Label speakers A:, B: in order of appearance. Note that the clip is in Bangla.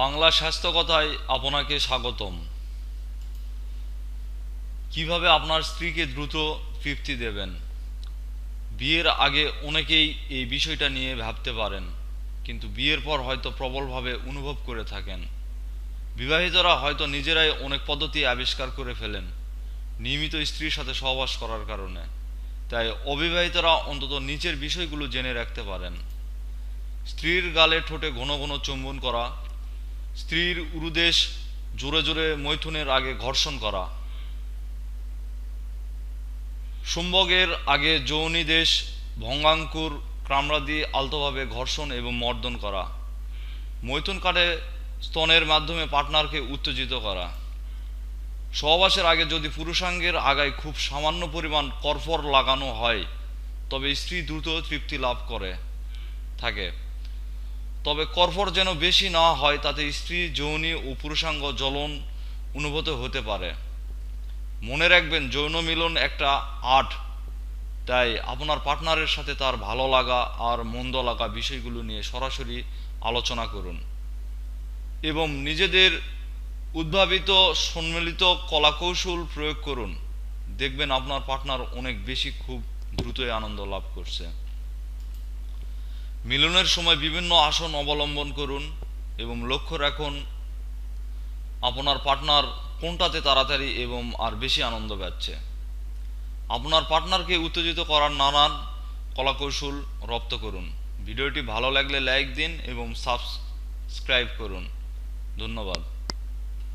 A: বাংলা স্বাস্থ্য কথায় আপনাকে স্বাগতম। কীভাবে আপনার স্ত্রীকে দ্রুত তৃপ্তি দেবেন? বিয়ের আগে অনেকেই এই বিষয়টা নিয়ে ভাবতে পারেন, কিন্তু বিয়ের পর হয়তো প্রবলভাবে অনুভব করে থাকেন। বিবাহিতরা হয়তো নিজেরাই অনেক পদ্ধতি আবিষ্কার করে ফেলেন, নিয়মিত স্ত্রীর সাথে সহবাস করার কারণে। তাই অবিবাহিতরা অন্তত নিচের বিষয়গুলো জেনে রাখতে পারেন। স্ত্রীর গালে ঠোঁটে ঘন ঘন চুম্বন করা স্ত্রীর উরুদেশ জোরে জোরে মৈথুনের আগে ঘর্ষণ করা। সম্ভোগের আগে যৌনি দেশ, ভঙ্গাঙ্কুর কামড়া দিয়ে আলতোভাবে ঘর্ষণ এবং মর্দন করা। মৈথুন কাটে স্তনের মাধ্যমে পার্টনারকে উত্তেজিত করা। সহবাসের আগে যদি পুরুষাঙ্গের আগায় খুব সামান্য পরিমাণ করফর লাগানো হয়, তবে স্ত্রী দ্রুত তৃপ্তি লাভ করে, থাকে। তবে করফর যেন বেশি না হয়, তাতে স্ত্রী, যৌনি ও পুরুষাঙ্গ জ্বলন অনুভূত হতে পারে। মনে রাখবেন, যৌন মিলন একটা আর্ট, তাই আপনার পার্টনারের সাথে তার ভালো লাগা আর মন্দ লাগা বিষয়গুলো নিয়ে সরাসরি আলোচনা করুন। এবং নিজেদের উদ্ভাবিত, সম্মিলিত কলাকৌশল প্রয়োগ করুন। দেখবেন আপনার পার্টনার অনেক বেশি খুব দ্রুতই আনন্দ লাভ করছে। মিলনের সময় বিভিন্ন আসন অবলম্বন করুন এবং লক্ষ্য রাখুন আপনার পার্টনার কোনটাতে তাড়াতাড়ি এবং আর বেশি আনন্দ পাচ্ছে। আপনার পার্টনারকে উত্তেজিত করার নানান কলাকৌশল রপ্ত করুন। ভিডিওটি ভালো লাগলে লাইক দিন এবং সাবস্ক্রাইব করুন। ধন্যবাদ।